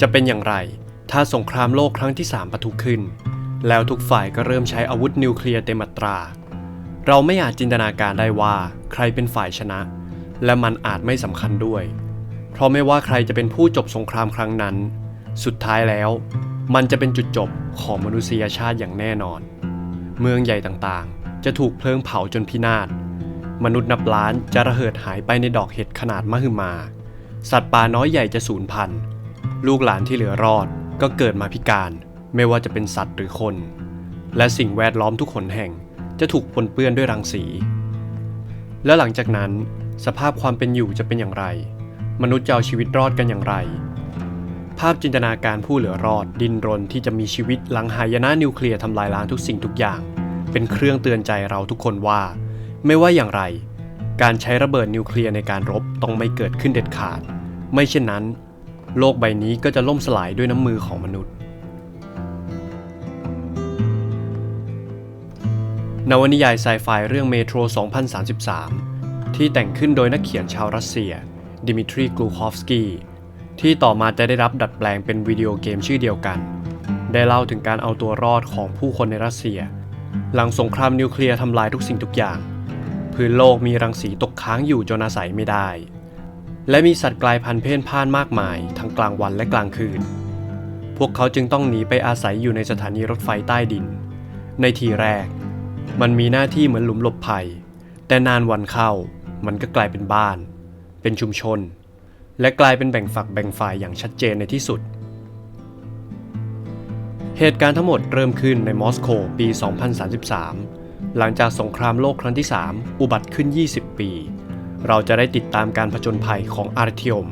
จะเป็นอย่างไร ถ้าสงครามโลกครั้งที่ 3ปะทุขึ้น แล้วทุกฝ่ายก็เริ่มใช้อาวุธนิวเคลียร์เต็มอัตรา เราไม่อาจจินตนาการได้ว่าใครเป็นฝ่ายชนะ และมันอาจไม่สำคัญด้วย เพราะไม่ว่าใครจะเป็นผู้จบสงครามครั้งนั้น สุดท้ายแล้ว มันจะเป็นจุดจบของมนุษยชาติอย่างแน่นอน เมืองใหญ่ต่างๆ จะถูกเพลิงเผาจนพินาศมนุษย์นับล้านจะระเหิดหายไปในดอกเห็ดขนาดมหึมา สัตว์ป่าน้อยใหญ่จะสูญพันธุ์ ลูกหลานที่เหลือรอดก็เกิดมาพิการ ไม่ว่าจะเป็นสัตว์หรือคน และสิ่งแวดล้อมทุกคนแห่งจะถูกปนเปื้อนด้วยรังสี และหลังจากนั้น สภาพความเป็นอยู่จะเป็นอย่างไร มนุษย์จะเอาชีวิตรอดกันอย่างไร ภาพจินตนาการผู้เหลือรอดดินรนที่จะมีชีวิตหลังหายนะนิวเคลียร์ทำลายล้างทุกสิ่งทุกอย่าง เป็นเครื่องเตือนใจเราทุกคนว่า ไม่ว่าอย่างไร การใช้ระเบิดนิวเคลียร์ในการรบต้องไม่เกิดขึ้นเด็ดขาด ไม่เช่นนั้น โลกใบนี้ก็จะล่มสลายด้วยน้ำมือของมนุษย์ นวนิยายไซไฟเรื่องเมโทร 2033 ที่แต่งขึ้นโดยนักเขียนชาวรัสเซีย ดิมิทรีกลูคอฟสกี้ ที่ต่อมาจะได้รับดัดแปลงเป็นวิดีโอเกมชื่อเดียวกัน ได้เล่าถึงการเอาตัวรอดของผู้คนในรัสเซีย หลังสงครามนิวเคลียร์ทำลายทุกสิ่งทุกอย่าง พื้นโลกมีรังสีตกค้างอยู่จนอาศัยไม่ได้ และมีสัตว์กลายพันธุ์เพ่นพ่านมากมาย ทั้งกลางวันและกลางคืน พวกเขาจึงต้องหนีไปอาศัยอยู่ในสถานีรถไฟใต้ดิน ในทีแรก มันมีหน้าที่เหมือนหลุมหลบภัย แต่นานวันเข้ามันก็กลายเป็นบ้าน เป็นชุมชน และกลายเป็นแบ่งฝักแบ่งฝ่ายอย่างชัดเจนในที่สุด เหตุการณ์ทั้งหมดเริ่มขึ้นในมอสโกปี 2033 หลังจากสงครามโลกครั้งที่ 3 อุบัติขึ้น 20 ปี เราจะได้ติดตามการผจญภัยของอาร์เทียม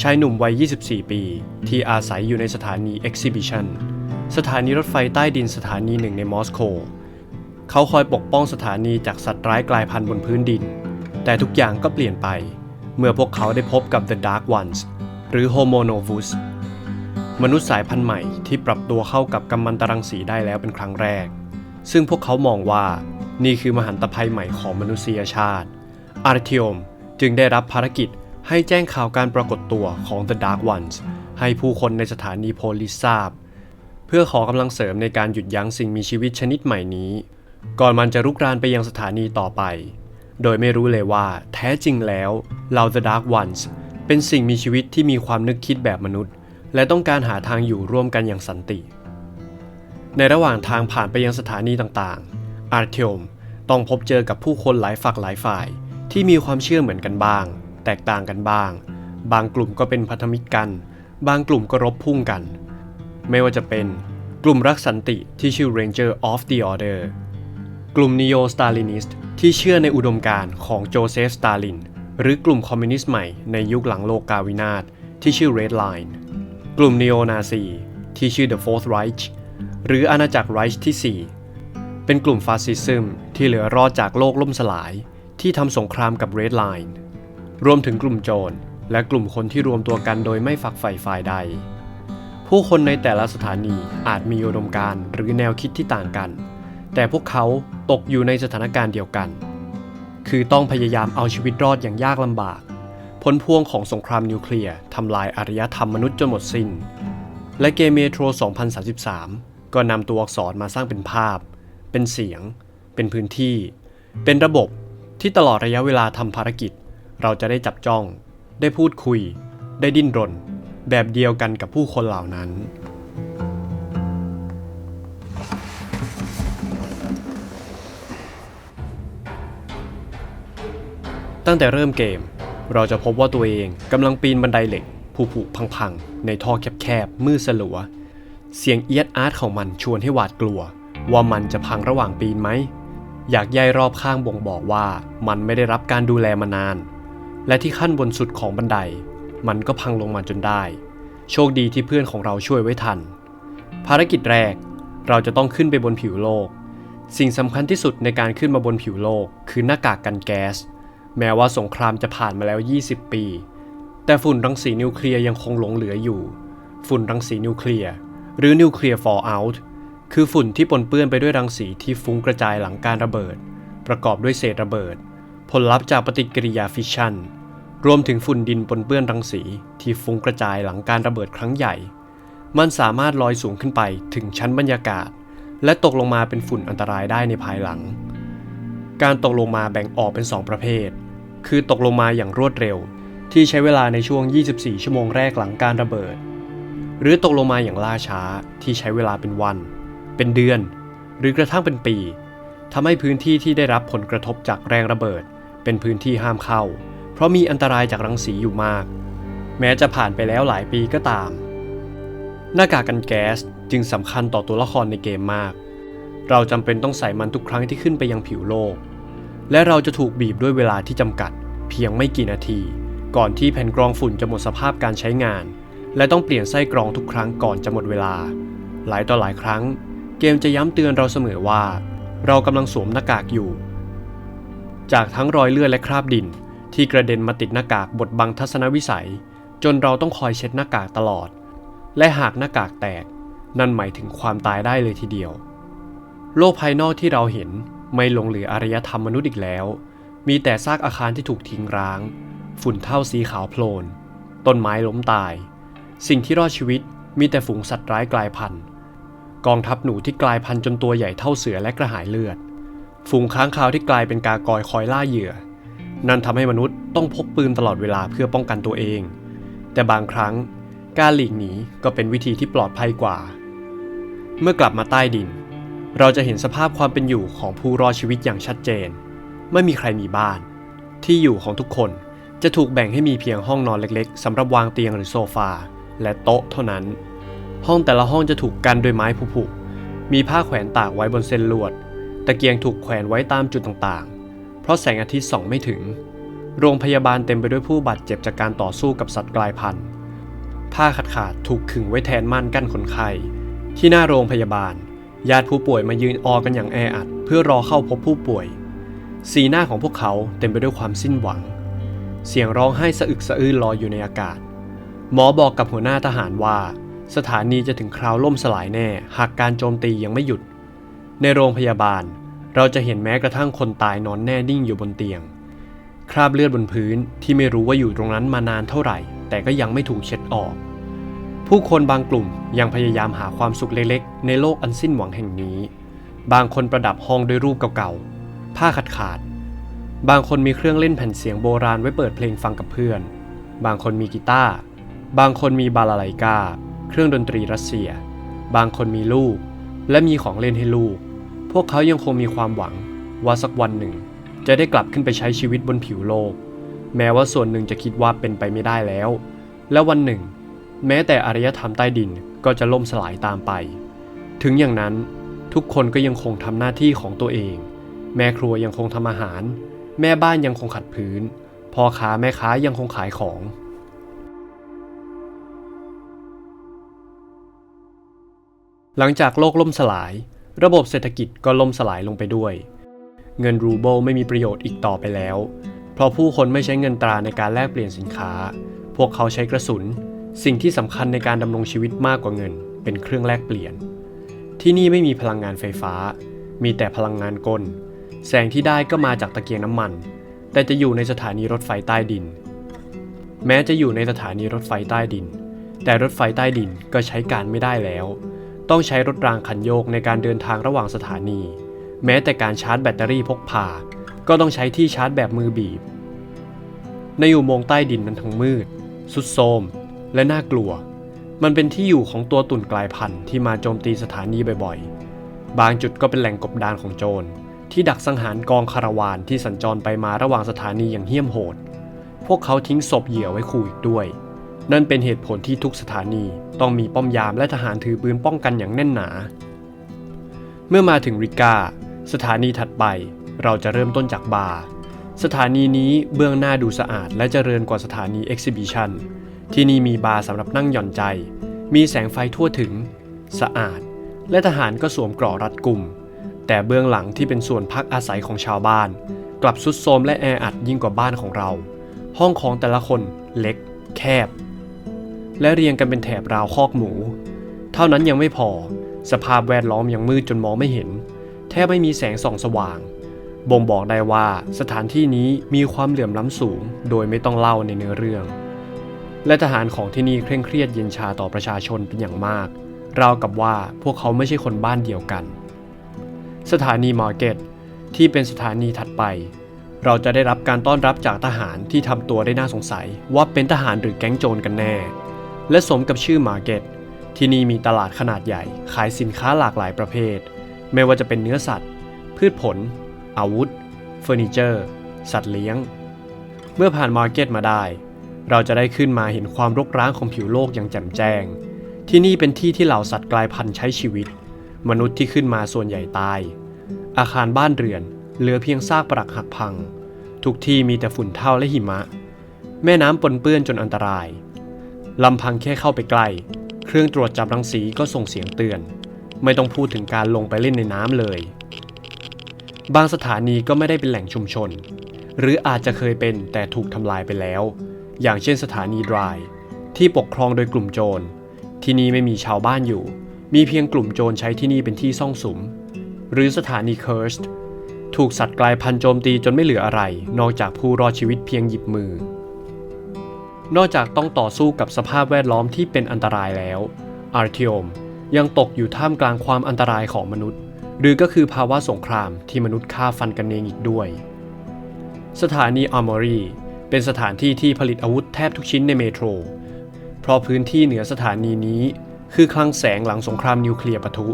ชายหนุ่มวัย 24 ปี ที่อาศัยอยู่ในสถานี Exhibition สถานีรถไฟใต้ดินสถานีหนึ่งในมอสโก เขาคอยปกป้องสถานีจากสัตว์ร้ายกลายพันธุ์บนพื้นดิน แต่ทุกอย่างก็เปลี่ยนไป เมื่อพวกเขาได้พบกับ The Dark Ones หรือ Homo novus มนุษย์สายพันธุ์ใหม่ที่ปรับตัวเข้ากับกัมมันตรังสีได้แล้วเป็นครั้งแรก ซึ่งพวกเขามองว่านี่คือมหันตภัยใหม่ของมนุษยชาติ อาร์เทียมจึงได้รับภารกิจให้แจ้งข่าวการปรากฏตัวของ The Dark Ones ให้ผู้คนในสถานีโพลิสทราบ เพื่อขอกำลังเสริมในการหยุดยั้งสิ่งมีชีวิตชนิดใหม่นี้ ก่อนมันจะรุกรานไปยังสถานีต่อไป โดยไม่รู้เลยว่าแท้จริงแล้วเหล่า The Dark Ones เป็นสิ่งมีชีวิตที่มีความนึกคิดแบบมนุษย์ และต้องการหาทางอยู่ร่วมกันอย่างสันติ ในระหว่างทางผ่านไปยังสถานีต่างๆ อาร์เทียมต้องพบเจอกับผู้คนหลายฝักหลายฝ่าย ที่มีความเชื่อเหมือนกันบ้าง แตกต่างกันบ้าง บางกลุ่มก็เป็นพันธมิตรกัน บางกลุ่มก็รบพุ่งกัน ไม่ว่าจะเป็นกลุ่มรักสันติที่ชื่อ Ranger of the Order กลุ่ม Neo Stalinist ที่เชื่อในอุดมการณ์ของโจเซฟสตาลิน หรือกลุ่มคอมมิวนิสต์ใหม่ในยุคหลังโลกาวินาศที่ชื่อ Red Line กลุ่ม Neo Nazi ที่ชื่อ The Fourth Reich หรืออาณาจักรไรช์ที่ 4 เป็นกลุ่มฟาสซิซึมที่เหลือรอดจากโลกล่มสลาย ที่ทำสงครามกับ Red Line รวมถึงกลุ่มโจรและกลุ่มคนที่รวมตัวกันโดยไม่ฝักใฝ่ฝ่ายใด ผู้คนในแต่ละสถานีอาจมีอุดมการณ์หรือแนวคิดที่ต่างกัน แต่พวกเขาตกอยู่ในสถานการณ์เดียวกัน คือต้องพยายามเอาชีวิตรอดอย่างยากลำบาก ผลพวงของสงครามนิวเคลียร์ทำลายอารยธรรมมนุษย์จนหมดสิน้น และเกมเมโทร 2033 ก็นำตัวอักษรมาสร้างเป็นภาพ เป็นเสียง เป็นพื้นที่ เป็นระบบ ที่ตลอดระยะเวลาทำภารกิจ เราจะได้จับจ้อง ได้พูดคุย ได้ดิ้นรน แบบเดียวกันกับผู้คนเหล่านั้น ตั้งแต่เริ่มเกม เราจะพบว่าตัวเองกำลังปีนบันไดเหล็กผุผุพังๆ ในท่อแคบๆ มืดสลัว เสียงเอียดอาร์ตของมันชวนให้หวาดกลัว ว่ามันจะพังระหว่างปีนไหม อยากใยรอบข้างบ่งบอกว่ามันไม่ได้รับการดูแลมานาน และที่ขั้นบนสุดของบันได มันก็พังลงมาจนได้ โชคดีที่เพื่อนของเราช่วยไว้ทัน ภารกิจแรกเราจะต้องขึ้นไปบนผิวโลก สิ่งสำคัญที่สุดในการขึ้นมาบนผิวโลก คือหน้ากากกันแก๊ส แม้ว่าสงครามจะผ่านมาแล้ว 20 ปี แต่ฝุ่นรังสีนิวเคลียร์ยังคงหลงเหลืออยู่ ฝุ่นรังสีนิวเคลียร์หรือนิวเคลียร์ฟอลเอาท์ คือฝุ่นที่ปนเปื้อนไปด้วยรังสีที่ฟุ้งกระจายหลังการระเบิด ประกอบด้วยเศษระเบิด ผลลัพธ์จากปฏิกิริยาฟิชชันรวมถึงฝุ่นดินปนเปื้อนรังสีที่ฟุ้งกระจายหลังการระเบิดครั้งใหญ่ มันสามารถลอยสูงขึ้นไปถึงชั้นบรรยากาศ และตกลงมาเป็นฝุ่นอันตรายได้ในภายหลัง การตกลงมาแบ่งออกเป็น 2 ประเภท คือตกลงมาอย่างรวดเร็ว ที่ใช้เวลาในช่วง 24 ชั่วโมงแรกหลังการระเบิด หรือตกลงมาอย่างล่าช้าที่ใช้เวลาเป็นวัน เป็นเดือน หรือกระทั่งเป็นปีทำให้พื้นที่ที่ได้รับผลกระทบจากแรงระเบิด เป็นพื้นที่ห้ามเข้า เพราะมีอันตรายจากรังสีอยู่มาก แม้จะผ่านไปแล้วหลายปีก็ตาม หน้ากากกันแก๊สจึงสำคัญต่อตัวละครในเกมมาก เราจำเป็นต้องใส่มันทุกครั้งที่ขึ้นไปยังผิวโลก และเราจะถูกบีบด้วยเวลาที่จำกัด เพียงไม่กี่นาที ก่อนที่แผ่นกรองฝุ่นจะหมดสภาพการใช้งาน และต้องเปลี่ยนไส้กรองทุกครั้งก่อนจะหมดเวลา หลายต่อหลายครั้ง เกมจะย้ำเตือนเราเสมอว่า เรากำลังสวมหน้ากากอยู่ จากทั้งรอยเลือดและคราบดินที่กระเด็นมาติดหน้ากากบดบังทัศนวิสัย จนเราต้องคอยเช็ดหน้ากากตลอด และหากหน้ากากแตก นั่นหมายถึงความตายได้เลยทีเดียว โลกภายนอกที่เราเห็นไม่หลงเหลืออารยธรรมมนุษย์อีกแล้ว มีแต่ซากอาคารที่ถูกทิ้งร้าง ฝุ่นเท่าสีขาวโพลน ต้นไม้ล้มตาย สิ่งที่รอดชีวิตมีแต่ฝูงสัตว์ร้ายกลายพันธุ์ กองทัพหนูที่กลายพันธุ์จนตัวใหญ่เท่าเสือและกระหายเลือด ฝูงค้างคาวที่กลายเป็นกากอยคอยล่าเหยื่อ นั่นทำให้มนุษย์ต้องพกปืนตลอดเวลาเพื่อป้องกันตัวเอง แต่บางครั้งการหลีกหนีก็เป็นวิธีที่ปลอดภัยกว่า เมื่อกลับมาใต้ดิน เราจะเห็นสภาพความเป็นอยู่ของผู้รอดชีวิตอย่างชัดเจน ไม่มีใครมีบ้าน ที่อยู่ของทุกคนจะถูกแบ่งให้มีเพียงห้องนอนเล็กๆสำหรับวางเตียงหรือโซฟา และโต๊ะเท่านั้น ห้องแต่ละห้องจะถูกกันด้วยไม้ผุๆมีผ้าแขวนตากไว้บนเส้นลวด ตะเกียงถูกแขวนไว้ตามจุดต่างๆ เพราะแสงอาทิตย์ส่องไม่ถึง โรงพยาบาลเต็มไปด้วยผู้บาดเจ็บจากการต่อสู้กับสัตว์กลายพันธุ์ ผ้าขาดขาดๆถูกขึงไว้แทนม่านกั้นคนไข้ ที่หน้าโรงพยาบาล ญาติผู้ป่วยมายืนออกันอย่างแออัด เพื่อรอเข้าพบผู้ป่วย สีหน้าของพวกเขาเต็มไปด้วยความสิ้นหวัง เสียงร้องไห้สะอึกสะอื้นลอยอยู่ในอากาศ หมอบอกกับหัวหน้าทหารว่า สถานีจะถึงคราวล่มสลายแน่ หากการโจมตียังไม่หยุด ในโรงพยาบาล เราจะเห็นแม้กระทั่งคนตายนอนแน่นิ่งอยู่บนเตียง คราบเลือดบนพื้นที่ไม่รู้ว่าอยู่ตรงนั้นมานานเท่าไหร่ แต่ก็ยังไม่ถูกเช็ดออก ผู้คนบางกลุ่มยังพยายามหาความสุขเล็กๆ ในโลกอันสิ้นหวังแห่งนี้ บางคนประดับห้องด้วยรูปเก่าๆ ผ้าขาดขาดๆบางคนมีเครื่องเล่นแผ่นเสียงโบราณไว้เปิดเพลงฟังกับเพื่อน บางคนมีกีตาร์ บางคนมีบาลาไลกา เครื่องดนตรีรัสเซีย บางคนมีลูก และมีของเล่นให้ลูก พวกเขายังคงมีความหวังว่าสักวันหนึ่ง จะได้กลับขึ้นไปใช้ชีวิตบนผิวโลก แม้ว่าส่วนหนึ่งจะคิดว่าเป็นไปไม่ได้แล้ว และวันหนึ่ง แม้แต่อารยธรรมใต้ดินก็จะล่มสลายตามไป ถึงอย่างนั้นทุกคนก็ยังคงทำหน้าที่ของตัวเอง แม่ครัวยังคงทำอาหาร แม่บ้านยังคงขัดพื้นพ่อค้าแม่ค้ายังคงขายของ หลังจากโลกล่มสลาย ระบบเศรษฐกิจก็ล่มสลายลงไปด้วย เงินรูเบิลไม่มีประโยชน์อีกต่อไปแล้ว เพราะผู้คนไม่ใช้เงินตราในการแลกเปลี่ยนสินค้า พวกเขาใช้กระสุน สิ่งที่สำคัญในการดำรงชีวิตมากกว่าเงิน เป็นเครื่องแลกเปลี่ยน ที่นี่ไม่มีพลังงานไฟฟ้า มีแต่พลังงานกล แสงที่ได้ก็มาจากตะเกียงน้ำมัน แต่จะอยู่ในสถานีรถไฟใต้ดิน แม้จะอยู่ในสถานีรถไฟใต้ดิน แต่รถไฟใต้ดินก็ใช้การไม่ได้แล้ว ต้องใช้รถรางคันโยกในการเดินทางระหว่างสถานี แม้แต่การชาร์จแบตเตอรี่พกพา ก็ต้องใช้ที่ชาร์จแบบมือบีบ ในอุโมงค์ใต้ดินนั้นทั้งมืด สุดโทมและน่ากลัว มันเป็นที่อยู่ของตัวตุ่นกลายพันธุ์ที่มาโจมตีสถานีบ่อยๆ บางจุดก็เป็นแหล่งกบดานของโจรที่ดักสังหารกองคาราวานที่สัญจรไปมาระหว่างสถานีอย่างเหี้ยมโหด พวกเขาทิ้งศพเหยื่อไว้ขู่อีกด้วย นั่นเป็นเหตุผลที่ทุกสถานีต้องมีป้อมยามและทหารถือปืนป้องกันอย่างแน่นหนา เมื่อมาถึงริกา สถานีถัดไป เราจะเริ่มต้นจากบาร์สถานีนี้เบื้องหน้าดูสะอาดและเจริญกว่าสถานีเอ็กซิบิชันที่นี่มีบาร์สำหรับนั่งหย่อนใจ มีแสงไฟทั่วถึง สะอาด และทหารก็สวมกราะรัดกลุ่ม แต่เบื้องหลังที่เป็นส่วนพักอาศัยของชาวบ้าน กลับสุดโทมและแออัดยิ่งกว่าบ้านของเรา ห้องของแต่ละคนเล็ก แคบ และเรียงกันเป็นแถบราวคอกหมู เท่านั้นยังไม่พอ สภาพแวดล้อมยังมืดจนมองไม่เห็น แทบไม่มีแสงส่องสว่าง บ่งบอกได้ว่าสถานที่นี้มีความเหลื่อมล้ำสูง โดยไม่ต้องเล่าในเนื้อเรื่อง และทหารของที่นี่เคร่งเครียดเย็นชาต่อประชาชนเป็นอย่างมาก ราวกับว่าพวกเขาไม่ใช่คนบ้านเดียวกัน สถานีมาร์เก็ตที่เป็นสถานีถัดไป เราจะได้รับการต้อนรับจากทหารที่ทำตัวได้น่าสงสัยว่าเป็นทหารหรือแก๊งโจรกันแน่ และสมกับชื่อมาร์เก็ตที่นี่มีตลาดขนาดใหญ่ ขายสินค้าหลากหลายประเภท ไม่ว่าจะเป็นเนื้อสัตว์ พืชผล อาวุธ เฟอร์นิเจอร์ สัตว์เลี้ยง เมื่อผ่านมาร์เก็ตมาได้ เราจะได้ขึ้นมาเห็นความรกร้างของผิวโลกอย่างแจ่มแจ้ง ที่นี่เป็นที่ที่เหล่าสัตว์กลายพันธุ์ใช้ชีวิต มนุษย์ที่ขึ้นมาส่วนใหญ่ตาย อาคารบ้านเรือน เหลือเพียงซากปรักหักพัง ทุกที่มีแต่ฝุ่นเท่าและหิมะ แม่น้ำปนเปื้อนจนอันตราย ลำพังแค่เข้าไปใกล้ เครื่องตรวจจับรังสีก็ส่งเสียงเตือน ไม่ต้องพูดถึงการลงไปเล่นในน้ำเลย บางสถานีก็ไม่ได้เป็นแหล่งชุมชน หรืออาจจะเคยเป็นแต่ถูกทำลายไปแล้ว อย่างเช่นสถานีดราย ที่ปกครองโดยกลุ่มโจร ที่นี่ไม่มีชาวบ้านอยู่ มีเพียงกลุ่มโจรใช้ที่นี่เป็นที่ซ่องสุม หรือสถานีเคิร์สถูกสัตว์กลายพันธุ์โจมตีจนไม่เหลืออะไร นอกจากผู้รอดชีวิตเพียงหยิบมือ นอกจากต้องต่อสู้กับสภาพแวดล้อมที่เป็นอันตรายแล้วอาร์เทียมยังตกอยู่ท่ามกลางความอันตรายของมนุษย์ หรือก็คือภาวะสงครามที่มนุษย์ฆ่าฟันกันเองอีกด้วย สถานีอาร์มอรีเป็นสถานที่ที่ผลิตอาวุธแทบทุกชิ้นในเมโทร เพราะพื้นที่เหนือสถานีนี้ คือคลังแสงหลังสงครามนิวเคลียร์ปะทุ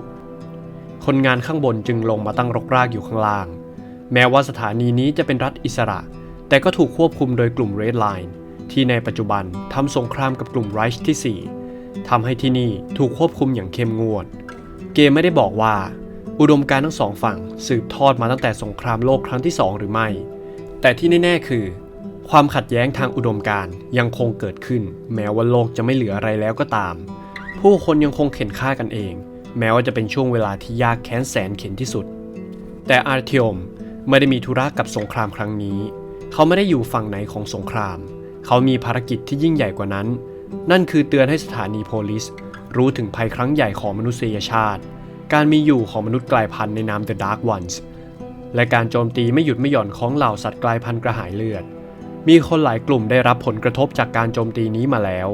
คนงานข้างบนจึงลงมาตั้งรกรากอยู่ข้างล่าง แม้ว่าสถานีนี้จะเป็นรัฐอิสระ แต่ก็ถูกควบคุมโดยกลุ่ม Red Line ที่ในปัจจุบันทำสงครามกับกลุ่มไรช์ที่ 4 ทำให้ที่นี่ถูกควบคุมอย่างเข้มงวด เกมไม่ได้บอกว่า อุดมการทั้งสองฝั่งสืบทอดมาตั้งแต่สงครามโลกครั้งที่ 2 หรือไม่ แต่ที่แน่ๆคือ ความขัดแย้งทางอุดมการยังคงเกิดขึ้น แม้ว่าโลกจะไม่เหลืออะไรแล้วก็ตาม ผู้คนยังคงเข็นฆ่ากันเอง แม้ว่าจะเป็นช่วงเวลาที่ยากแค้นแสนเข็นที่สุด แต่อาร์เทียมไม่ได้มีธุระกับสงครามครั้งนี้ เขาไม่ได้อยู่ฝั่งไหนของสงคราม เขามีภารกิจที่ยิ่งใหญ่กว่านั้น นั่นคือเตือนให้สถานีโพลิส รู้ถึงภัยครั้งใหญ่ของมนุษยชาติ การมีอยู่ของมนุษย์กลายพันธุ์ในนาม The Dark Ones และการโจมตีไม่หยุดไม่หย่อนของเหล่าสัตว์กลายพันธุ์กระหายเลือด มีคนหลายกลุ่มได้รับผลกระทบจากการโจมตีนี้มาแล้ว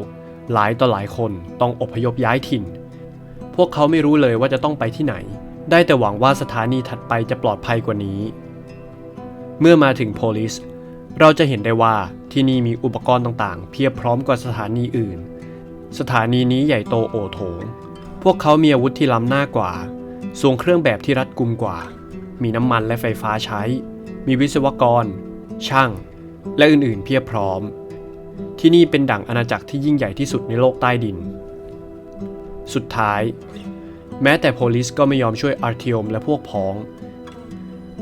หลายต่อหลายคนต้องอพยพย้ายถิ่น พวกเขาไม่รู้เลยว่าจะต้องไปที่ไหน ได้แต่หวังว่าสถานีถัดไปจะปลอดภัยกว่านี้ เมื่อมาถึงโพลิส เราจะเห็นได้ว่าที่นี่มีอุปกรณ์ต่างๆ เพียบพร้อมกว่าสถานีอื่น สถานีนี้ใหญ่โตโอโถง พวกเขามีอาวุธที่ล้ำหน้ากว่าทรงเครื่องแบบที่รัดกุมกว่า มีน้ำมันและไฟฟ้าใช้ มีวิศวกร ช่าง และอื่นๆ เพียบพร้อม ที่นี่เป็นดั่งอาณาจักรที่ยิ่งใหญ่ที่สุดในโลกใต้ดิน สุดท้าย แม้แต่โพลิสก็ไม่ยอมช่วยอาร์เทียมและพวกพ้อง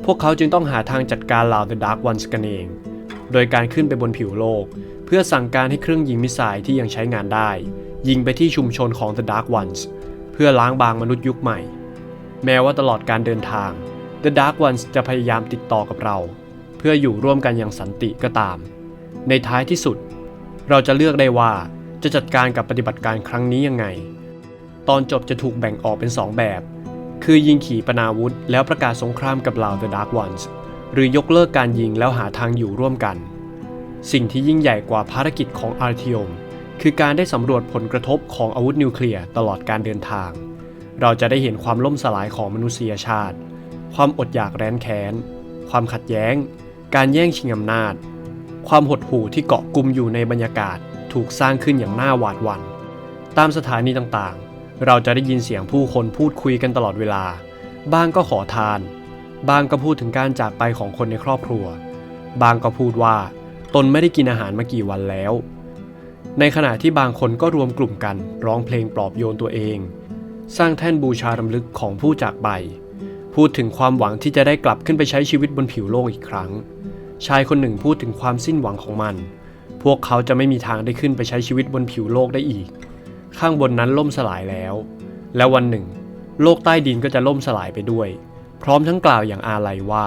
พวกเขาจึงต้องหาทางจัดการเหล่า The Dark Ones กันเอง โดยการขึ้นไปบนผิวโลก เพื่อสั่งการให้เครื่องยิงมิสไซล์ที่ยังใช้งานได้ ยิงไปที่ชุมชนของ The Dark Ones เพื่อล้างบางมนุษย์ยุคใหม่ แม้ว่าตลอดการเดินทาง The Dark Ones จะพยายามติดต่อกับเรา เพื่ออยู่ร่วมกันอย่างสันติก็ตาม ในท้ายที่สุด เราจะเลือกได้ว่าจะจัดการกับปฏิบัติการครั้งนี้ยังไง ตอนจบจะถูกแบ่งออกเป็น 2 แบบ คือยิงขีปนาวุธ แล้วประกาศสงครามกับเหล่า The Dark Ones หรือยกเลิกการยิงแล้วหาทางอยู่ร่วมกัน สิ่งที่ยิ่งใหญ่กว่าภารกิจของอาร์เทียมคือการได้สำรวจผลกระทบของอาวุธนิวเคลียร์ตลอดการเดินทาง เราจะได้เห็นความล่มสลายของมนุษยชาติ ความอดอยากแร้นแค้น ความขัดแย้ง การแย่งชิงอำนาจ ความหดหู่ที่เกาะกลุ่มอยู่ในบรรยากาศถูกสร้างขึ้นอย่างน่าหวาดหวัน่น ตามสถานีต่างๆ เราจะได้ยินเสียงผู้คนพูดคุยกันตลอดเวลาบางก็ขอทาน บางก็พูดถึงการจากไปของคนในครอบครัว บางก็พูดว่า ตนไม่ได้กินอาหารมากี่วันแล้ว ในขณะที่บางคนก็รวมกลุ่มกันร้องเพลงปลอบโยนตัวเอง สร้างแท่นบูชารำลึกของผู้จากไป พูดถึงความหวังที่จะได้กลับขึ้นไปใช้ชีวิตบนผิวโลกอีกครั้ง ชายคนหนึ่งพูดถึงความสิ้นหวังของมัน พวกเขาจะไม่มีทางได้ขึ้นไปใช้ชีวิตบนผิวโลกได้อีก ข้างบนนั้นล่มสลายแล้ว และวันหนึ่ง โลกใต้ดินก็จะล่มสลายไปด้วย พร้อมทั้งกล่าวอย่างอาลัยว่า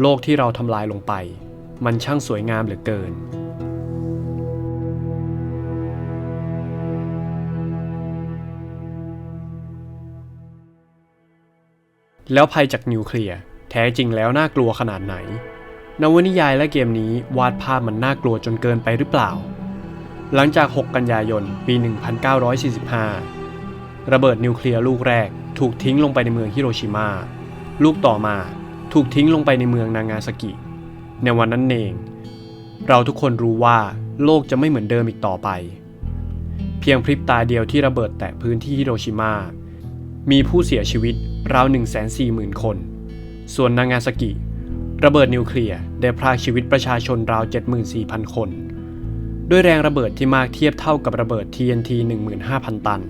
โลกที่เราทำลายลงไป มันช่างสวยงามเหลือเกิน แล้วภัยจากนิวเคลียร์แท้จริงแล้วน่ากลัวขนาดไหน นวนิยายและเกมนี้วาดภาพมันน่ากลัวจนเกินไปหรือเปล่า หลังจาก 6 กันยายน ปี 1945 ระเบิดนิวเคลียร์ลูกแรกถูกทิ้งลงไปในเมืองฮิโรชิมา ลูกต่อมาถูกทิ้งลงไปในเมืองนางาซากิ ในวันนั้นเอง เราทุกคนรู้ว่าโลกจะไม่เหมือนเดิมอีกต่อไป เพียงพริบตาเดียวที่ระเบิดแตะพื้นที่ฮิโรชิมา มีผู้เสียชีวิตราว 140,000 คน ส่วนนางาซากิ ระเบิดนิวเคลียร์ได้พรากชีวิตประชาชนราว 74,000 คน ด้วยแรงระเบิดที่มากเทียบเท่ากับระเบิด TNT 15,000 ตัน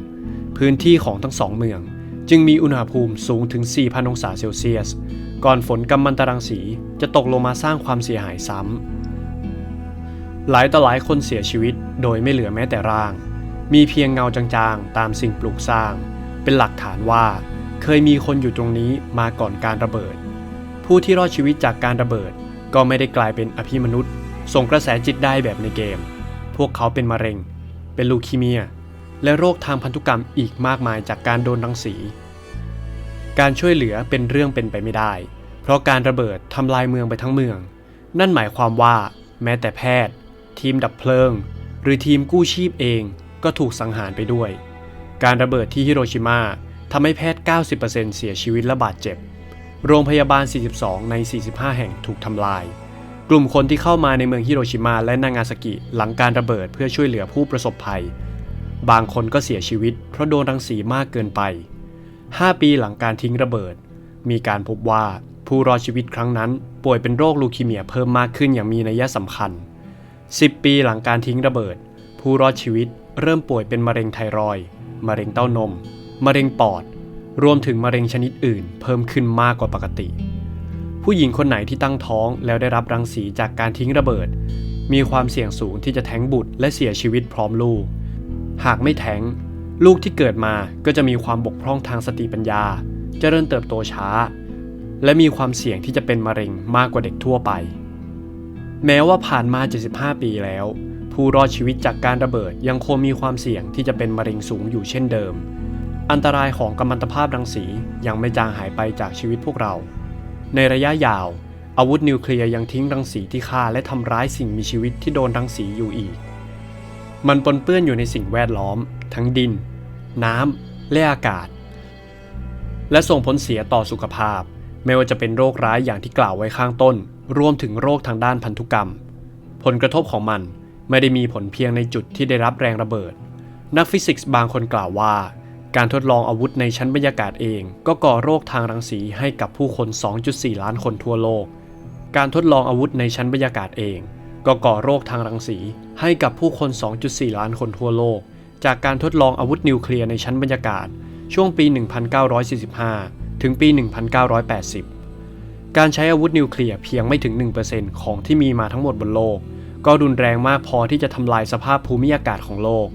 พื้นที่ของทั้งสองเมือง จึงมีอุณหภูมิสูงถึง 4,000 องศาเซลเซียส ก่อนฝนกัมมันตรังสีจะตกลงมาสร้างความเสียหายซ้ำ หลายต่อหลายคนเสียชีวิตโดยไม่เหลือแม้แต่ร่าง มีเพียงเงาจางๆ ตามสิ่งปลูกสร้าง เป็นหลักฐานว่าเคยมีคนอยู่ตรงนี้มาก่อนการระเบิด ผู้ที่รอดชีวิตจากการระเบิดก็ไม่ได้กลายเป็นอภิมนุษย์ ส่งกระแสจิตได้แบบในเกม พวกเขาเป็นมะเร็ง เป็นลูคีเมีย และโรคทางพันธุกรรมอีกมากมายจากการโดนรังสี การช่วยเหลือเป็นเรื่องเป็นไปไม่ได้ เพราะการระเบิดทำลายเมืองไปทั้งเมือง นั่นหมายความว่าแม้แต่แพทย์ ทีมดับเพลิง หรือทีมกู้ชีพเองก็ถูกสังหารไปด้วย การระเบิดที่ฮิโรชิมาทำให้แพทย์ 90%เสียชีวิตและบาดเจ็บ โรงพยาบาล 42 ใน 45 แห่งถูกทำลาย กลุ่มคนที่เข้ามาในเมืองฮิโรชิมาและนางาซากิหลังการระเบิดเพื่อช่วยเหลือผู้ประสบภัย บางคนก็เสียชีวิตเพราะโดนรังสีมากเกินไป 5 ปีหลังการทิ้งระเบิด มีการพบว่าผู้รอดชีวิตครั้งนั้น ป่วยเป็นโรคลูคีเมียเพิ่มมากขึ้นอย่างมีนัยสำคัญ 10 ปีหลังการทิ้งระเบิด ผู้รอดชีวิตเริ่มป่วยเป็นมะเร็งไทรอย์มะเร็งเต้านม มะเร็งปอด รวมถึงมะเร็งชนิดอื่น เพิ่มขึ้นมากกว่าปกติ ผู้หญิงคนไหนที่ตั้งท้องแล้วได้รับรังสีจากการทิ้งระเบิด มีความเสี่ยงสูงที่จะแท้งบุตรและเสียชีวิตพร้อมลูก หากไม่แท้ง ลูกที่เกิดมาก็จะมีความบกพร่องทางสติปัญญาจเจริญเติบโตช้า และมีความเสี่ยงที่จะเป็นมะเร็งมากกว่าเด็กทั่วไป แม้ว่าผ่านมา 75 ปีแล้ว ผู้รอดชีวิตจากการระเบิดยังคงมีความเสี่ยงที่จะเป็นมะเร็งสูงอยู่เช่นเดิม อันตรายของกัมมันตภาพรังสียังไม่จางหายไปจากชีวิตพวกเรา ในระยะยาว อาวุธนิวเคลียร์ยังทิ้งรังสีที่ฆ่าและทำร้ายสิ่งมีชีวิตที่โดนรังสีอยู่อีก มันปนเปื้อนอยู่ในสิ่งแวดล้อม ทั้งดิน น้ำ และอากาศ และส่งผลเสียต่อสุขภาพ ไม่ว่าจะเป็นโรคร้ายอย่างที่กล่าวไว้ข้างต้น รวมถึงโรคทางด้านพันธุกรรม ผลกระทบของมันไม่ได้มีผลเพียงในจุดที่ได้รับแรงระเบิด นักฟิสิกส์บางคนกล่าวว่า การทดลองอาวุธในชั้นบรรยากาศเอง ก็ก่อโรคทางรังสีให้กับผู้คน 2.4 ล้านคนทั่วโลก การทดลองอาวุธในชั้นบรรยากาศเอง ก็ก่อโรคทางรังสีให้กับผู้คน 2.4 ล้านคนทั่วโลก จากการทดลองอาวุธนิวเคลียร์ในชั้นบรรยากาศ ช่วงปี 1945 ถึงปี 1980 การใช้อาวุธนิวเคลียร์เพียงไม่ถึง 1%ของที่มีมาทั้งหมดบนโลก ก็รุนแรงมากพอที่จะทำลายสภาพภูมิอากาศของโลก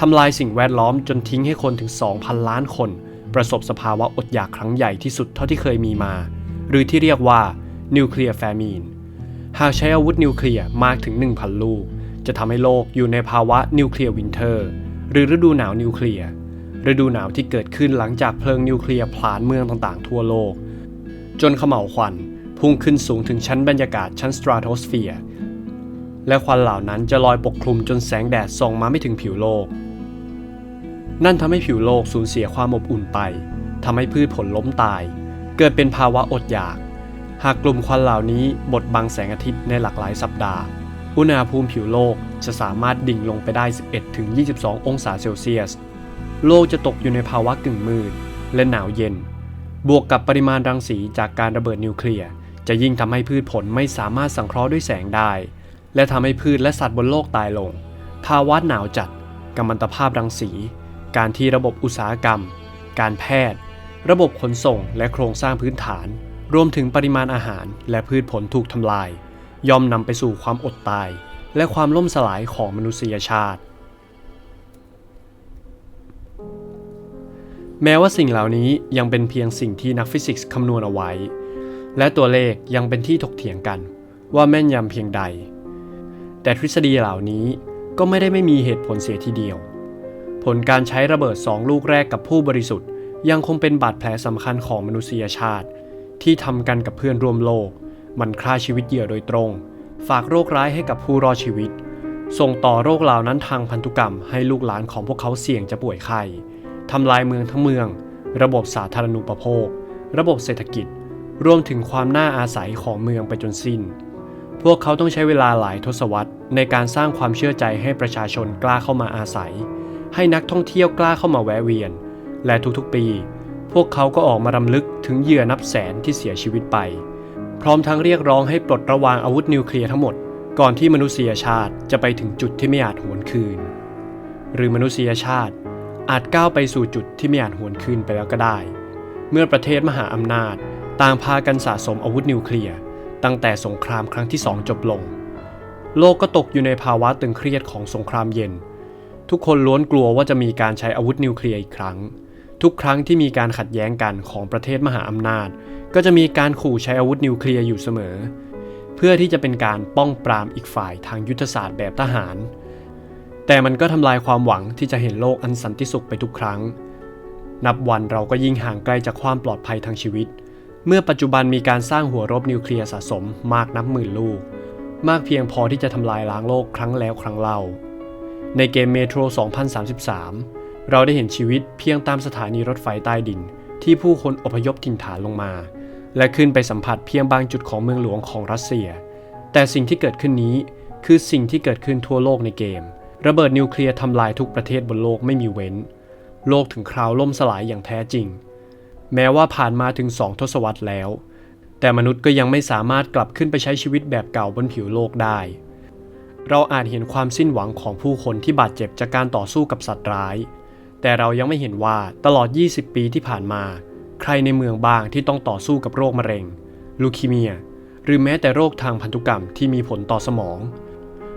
ทำลายสิ่งแวดล้อมจนทิ้งให้คนถึง 2,000 ล้านคน ประสบสภาวะอดอยากครั้งใหญ่ที่สุดเท่าที่เคยมีมา หรือที่เรียกว่านิวเคลียร์แฟมีนหากใช้อาวุธนิวเคลียร์มากถึง 1,000 ลูก จะทำให้โลกอยู่ในภาวะนิวเคลียร์วินเทอร์ หรือฤดูหนาวนิวเคลียร์ฤดูหนาวที่เกิดขึ้นหลังจากเพลิงนิวเคลียร์ผลาญเมืองต่างๆ ทั่วโลก จนเขม่าวควันพุ่งขึ้นสูงถึงชั้นบรรยากาศชั้นสตราโตสเฟียร์และควันเหล่านั้นจะลอยปกคลุมจนแสงแดดส่องมาไม่ถึงผิวโลก นั่นทำให้ผิวโลกสูญเสียความอบอุ่นไปทำให้พืชผลล้มตาย เกิดเป็นภาวะอดอยาก หากกลุ่มควันเหล่านี้บดบังแสงอาทิตย์ในหลากหลายสัปดาห์ อุณหภูมิผิวโลกจะสามารถดิ่งลงไปได้ 11-22 องศาเซลเซียส โลกจะตกอยู่ในภาวะกึ่งมืดและหนาวเย็น บวกกับปริมาณรังสีจากการระเบิดนิวเคลียร์ จะยิ่งทำให้พืชผลไม่สามารถสังเคราะห์ด้วยแสงได้ และทำให้พืชและสัตว์บนโลกตายลง ภาวะหนาวจัดกัมมันตภาพรังสี การที่ระบบอุตสาหกรรม การแพทย์ ระบบขนส่งและโครงสร้างพื้นฐาน รวมถึงปริมาณอาหารและพืชผลถูกทำลาย ย่อมนำไปสู่ความอดตาย และความล่มสลายของมนุษยชาติ แม้ว่าสิ่งเหล่านี้ยังเป็นเพียงสิ่งที่นักฟิสิกส์คำนวณเอาไว้ และตัวเลขยังเป็นที่ถกเถียงกันว่าแม่นยำเพียงใด แต่ทฤษฎีเหล่านี้ก็ไม่ได้ไม่มีเหตุผลเสียทีเดียว ผลการใช้ระเบิดสองลูกแรกกับผู้บริสุทธิ์ ยังคงเป็นบาดแผลสำคัญของมนุษยชาติ ที่ทำกันกับเพื่อนร่วมโลก มันฆ่าชีวิตเหยื่อโดยตรง ฝากโรคร้ายให้กับผู้รอดชีวิต ส่งต่อโรคเหล่านั้นทางพันธุกรรมให้ลูกหลานของพวกเขาเสี่ยงจะป่วยไข้ทำลายเมืองทั้งเมือง ระบบสาธารณูปโภค ระบบเศรษฐกิจ รวมถึงความน่าอาศัยของเมืองไปจนสิ้น พวกเขาต้องใช้เวลาหลายทศวรรษในการสร้างความเชื่อใจให้ประชาชนกล้าเข้ามาอาศัย ให้นักท่องเที่ยวกล้าเข้ามาแวะเวียน และทุกๆปี พวกเขาก็ออกมารำลึกถึงเหยื่อนับแสนที่เสียชีวิตไป พร้อมทั้งเรียกร้องให้ปลดระวางอาวุธนิวเคลียร์ทั้งหมด ก่อนที่มนุษยชาติจะไปถึงจุดที่ไม่อาจหวนคืน หรือมนุษยชาติอาจก้าวไปสู่จุดที่ไม่อาจหวนคืนไปแล้วก็ได้ เมื่อประเทศมหาอำนาจต่างพากันสะสมอาวุธนิวเคลียร์ตั้งแต่สงครามครั้งที่สองจบลง โลกก็ตกอยู่ในภาวะตึงเครียดของสงครามเย็น ทุกคนล้วนกลัวว่าจะมีการใช้อาวุธนิวเคลียร์อีกครั้ง ทุกครั้งที่มีการขัดแย้งกันของประเทศมหาอำนาจ ก็จะมีการขู่ใช้อาวุธนิวเคลียร์อยู่เสมอ เพื่อที่จะเป็นการป้องปรามอีกฝ่ายทางยุทธศาสตร์แบบทหาร แต่มันก็ทำลายความหวังที่จะเห็นโลกอันสันติสุขไปทุกครั้ง นับวันเราก็ยิ่งห่างไกลจากความปลอดภัยทางชีวิต เมื่อปัจจุบันมีการสร้างหัวรบนิวเคลียร์สะสมมากนับหมื่นลูก มากเพียงพอที่จะทำลายล้างโลกครั้งแล้วครั้งเล่าในเกมเมโทร2033 เราได้เห็นชีวิตเพียงตามสถานีรถไฟใต้ดิน ที่ผู้คนอพยพถิ่นฐานลงมา และขึ้นไปสัมผัสเพียงบางจุดของเมืองหลวงของรัสเซีย แต่สิ่งที่เกิดขึ้นนี้คือสิ่งที่เกิดขึ้นทั่วโลกในเกม ระเบิดนิวเคลียร์ทำลายทุกประเทศบนโลกไม่มีเว้น โลกถึงคราวล่มสลายอย่างแท้จริง แม้ว่าผ่านมาถึงสองทศวรรษแล้ว แต่มนุษย์ก็ยังไม่สามารถกลับขึ้นไปใช้ชีวิตแบบเก่าบนผิวโลกได้ เราอาจเห็นความสิ้นหวังของผู้คนที่บาดเจ็บจากการต่อสู้กับสัตว์ร้าย แต่เรายังไม่เห็นว่าตลอด 20 ปีที่ผ่านมา ใครในเมืองบ้างที่ต้องต่อสู้กับโรคมะเร็ง ลูคีเมีย หรือแม้แต่โรคทางพันธุกรรมที่มีผลต่อสมอง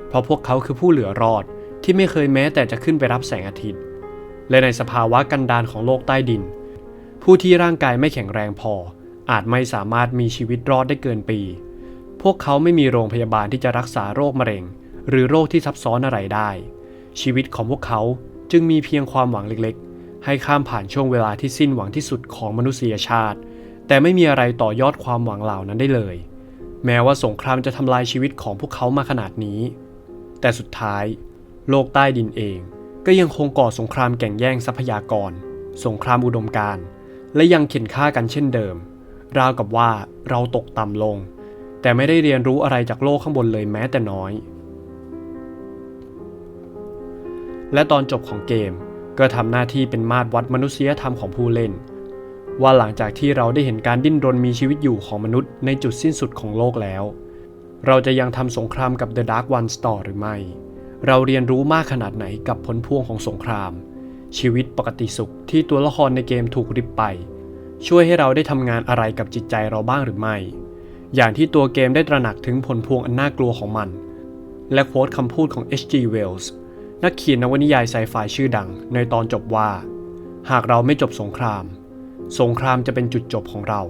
เพราะพวกเขาคือผู้เหลือรอดที่ไม่เคยแม้แต่จะขึ้นไปรับแสงอาทิตย์ และในสภาวะกันดารของโลกใต้ดิน ผู้ที่ร่างกายไม่แข็งแรงพอ อาจไม่สามารถมีชีวิตรอดได้เกินปี พวกเขาไม่มีโรงพยาบาลที่จะรักษาโรคมะเร็ง หรือโรคที่ซับซ้อนอะไรได้ ชีวิตของพวกเขา จึงมีเพียงความหวังเล็กๆ ให้ข้ามผ่านช่วงเวลาที่สิ้นหวังที่สุดของมนุษยชาติ แต่ไม่มีอะไรต่อยอดความหวังเหล่านั้นได้เลย แม้ว่าสงครามจะทำลายชีวิตของพวกเขามาขนาดนี้ แต่สุดท้าย โลกใต้ดินเอง ก็ยังคงก่อสงครามแข่งแย่งทรัพยากร สงครามอุดมการณ์และยังเข็นฆ่ากันเช่นเดิม ราวกับว่าเราตกต่ำลง แต่ไม่ได้เรียนรู้อะไรจากโลกข้างบนเลยแม้แต่น้อย และตอนจบของเกม ก็ทำหน้าที่เป็นมาตรวัดมนุษยธรรมของผู้เล่น ว่าหลังจากที่เราได้เห็นการดิ้นรนมีชีวิตอยู่ของมนุษย์ในจุดสิ้นสุดของโลกแล้ว เราจะยังทำสงครามกับ The Dark Ones ต่อหรือไม่ เราเรียนรู้มากขนาดไหนกับผลพวงของสงคราม ชีวิตปกติสุขที่ตัวละครในเกมถูกริบไป ช่วยให้เราได้ทำงานอะไรกับจิตใจเราบ้างหรือไม่ อย่างที่ตัวเกมได้ตระหนักถึงผลพวงอันน่ากลัวของมัน และโค้ดคำพูดของ H.G. Wells นักเขียนนวนิยายไซไฟชื่อดังในตอนจบว่า หากเราไม่จบสงคราม สงครามจะเป็นจุดจบของเรา